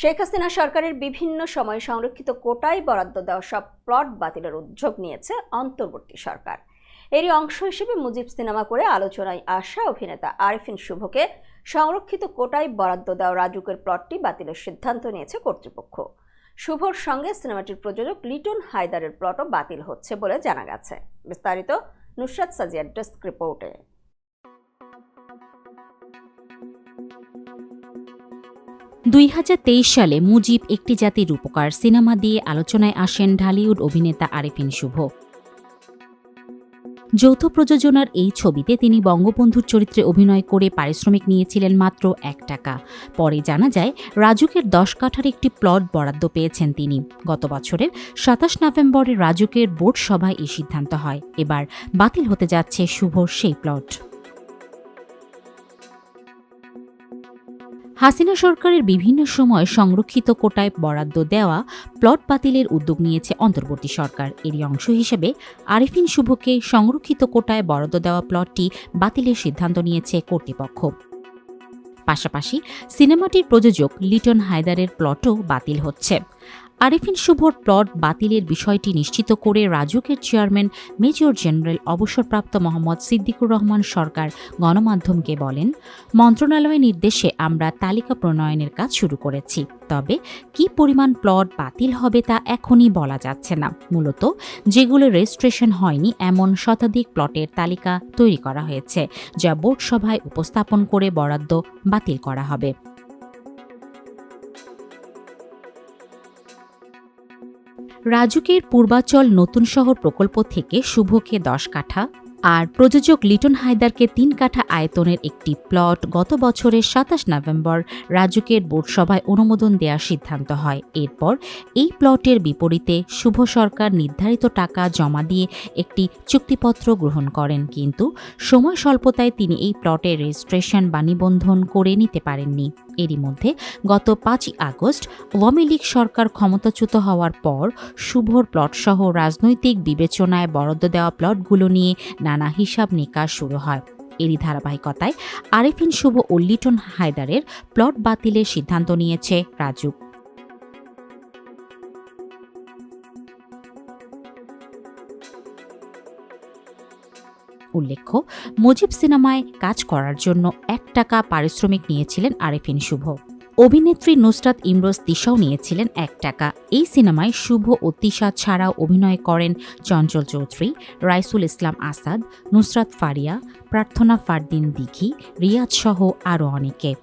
শেখ হাসিনা সরকারের বিভিন্ন সময় সংরক্ষিত কোটায় বরাদ্দ দেওয়া সব প্লট বাতিলের উদ্যোগ নিয়েছে অন্তর্বর্তী সরকার। এরই অংশ হিসেবে মুজিব সিনেমা করে আলোচনায় আসা অভিনেতা আরিফিন শুভকে সংরক্ষিত কোটায় বরাদ্দ দেওয়া রাজুকের প্লটটি বাতিলের সিদ্ধান্ত নিয়েছে কর্তৃপক্ষ। শুভর সঙ্গে সিনেমাটির প্রযোজক লিটন হায়দারের প্লটও বাতিল হচ্ছে বলে জানা গেছে। বিস্তারিত নুসরাত সাজিয়ার ডেস্ক রিপোর্টে। দুই হাজার তেইশ সালে মুজিব একটি জাতির উপকার সিনেমা দিয়ে আলোচনায় আসেন ঢালিউড অভিনেতা আরিফিন শুভ। যৌথ প্রযোজনার এই ছবিতে তিনি বঙ্গবন্ধুর চরিত্রে অভিনয় করে পারিশ্রমিক নিয়েছিলেন মাত্র এক টাকা। পরে জানা যায়, রাজুকের দশ কাঠার একটি প্লট বরাদ্দ পেয়েছেন তিনি। গত বছরের সাতাশ নভেম্বরে রাজুকের বোর্ড সভায় এই সিদ্ধান্ত হয়। এবার বাতিল হতে যাচ্ছে শুভর সেই প্লট। হাসিনা সরকারের বিভিন্ন সময় সংরক্ষিত কোটায় বরাদ্দ দেওয়া প্লট বাতিলের উদ্যোগ নিয়েছে অন্তর্বর্তী সরকার। এরই অংশ হিসেবে আরিফিন শুভকে সংরক্ষিত কোটায় বরাদ্দ দেওয়া প্লটটি বাতিলের সিদ্ধান্ত নিয়েছে কর্তৃপক্ষ। পাশাপাশি সিনেমাটির প্রযোজক লিটন হায়দারের প্লটও বাতিল হচ্ছে। আরিফিন শুভর প্লট বাতিলের বিষয়টি নিশ্চিত করে রাজুকের চেয়ারম্যান মেজর জেনারেল অবসরপ্রাপ্ত মোহাম্মদ সিদ্দিকুর রহমান সরকার গণমাধ্যমকে বলেন, মন্ত্রণালয়ের নির্দেশে আমরা তালিকা প্রণয়নের কাজ শুরু করেছি, তবে কি পরিমাণ প্লট বাতিল হবে তা এখনই বলা যাচ্ছে না। মূলত যেগুলো রেজিস্ট্রেশন হয়নি, এমন শতাধিক প্লটের তালিকা তৈরি করা হয়েছে, যা বোর্ড সভায় উপস্থাপন করে বরাদ্দ বাতিল করা হবে। রাজুকের পূর্বাচল নতুন শহর প্রকল্প থেকে শুভকে দশ কাঠা আর প্রযোজক লিটন হায়দারকে তিন কাঠা আয়তনের একটি প্লট গত বছরের সাতাশ নভেম্বর রাজুকের বোর্ড সভায় অনুমোদন দেওয়ার সিদ্ধান্ত হয়। এরপর এই প্লটের বিপরীতে শুভ সরকার নির্ধারিত টাকা জমা দিয়ে একটি চুক্তিপত্র গ্রহণ করেন, কিন্তু সময় স্বল্পতায় তিনি এই প্লটের রেজিস্ট্রেশন বা নিবন্ধন করে নিতে পারেননি। এরই মধ্যে গত পাঁচই আগস্ট আওয়ামী লীগ সরকার ক্ষমতাচ্যুত হওয়ার পর শুভর প্লটসহ রাজনৈতিক বিবেচনায় বরাদ্দ দেওয়া প্লটগুলো নিয়ে নানা হিসাব নিকাশ শুরু হয়। এরই ধারাবাহিকতায় আরেফিন শুভ ও লিটন হায়দারের প্লট বাতিলের সিদ্ধান্ত নিয়েছে রাজু। উল্লেখ্য, মুজিব সিনেমায় কাজ করার জন্য এক টাকা পারিশ্রমিক নিয়েছিলেন আরেফিন শুভ। অভিনেত্রী নুসরাত ইমরোজ তিশাও নিয়েছিলেন এক টাকা। এই সিনেমায় শুভ ও তিশা ছাড়াও অভিনয় করেন চঞ্চল চৌধুরী, রাইসুল ইসলাম আসাদ, নুসরাত ফারিয়া, প্রার্থনা ফারদিন দিঘি, রিয়াজ সহ আরও অনেকে।